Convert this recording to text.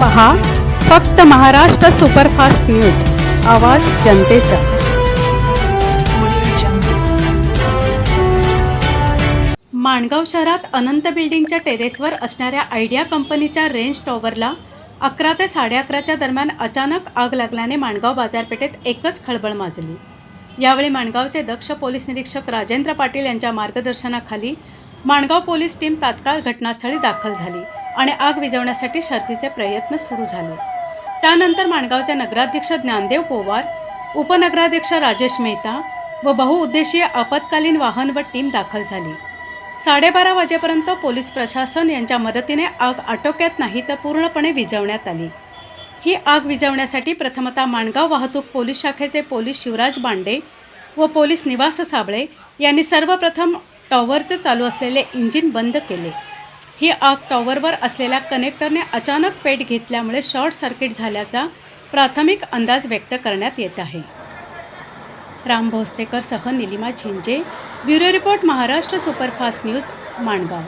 पहा फक्त Maharashtra superfast news आवाज जनतेचा. माणगाव शहरात अनंत बिल्डिंगच्या टेरेसवर असणाऱ्या आयडिया कंपनीच्या रेंज टॉवरला अकरा ते साडे अकराच्या दरम्यान अचानक आग लागल्याने माणगाव बाजारपेठेत एकच खळबळ माजली. यावेळी माणगावचे दक्ष पोलीस निरीक्षक राजेंद्र पाटील यांच्या मार्गदर्शनाखाली माणगाव पोलीस टीम तात्काळ घटनास्थळी दाखल झाली आणि आग विझवण्यासाठी शर्थीचे प्रयत्न सुरू झाले. त्यानंतर माणगावचे नगराध्यक्ष ज्ञानदेव पोवार उपनगराध्यक्ष राजेश मेहता व बहुउद्देशीय आपत्कालीन वाहन व टीम दाखल झाली. साडेबारा वाजेपर्यंत पोलीस प्रशासन यांच्या मदतीने आग आटोक्यात नाही तर पूर्णपणे विझवण्यात आली. ही आग विझवण्यासाठी प्रथमतः माणगाव वाहतूक पोलीस शाखेचे पोलीस शिवराज बांडे व पोलीस निवास साबळे यांनी सर्वप्रथम टॉवरचे चालू असलेले इंजिन बंद केले. ही आग टॉवरवर असलेल्या कनेक्टरने अचानक पेट घेतल्यामुळे शॉर्ट सर्किट झाल्याचा प्राथमिक अंदाज व्यक्त करण्यात येत आहे. राम भोसतेकर सह Nilima Zinje bureau report Maharashtra superfast news Mangaon.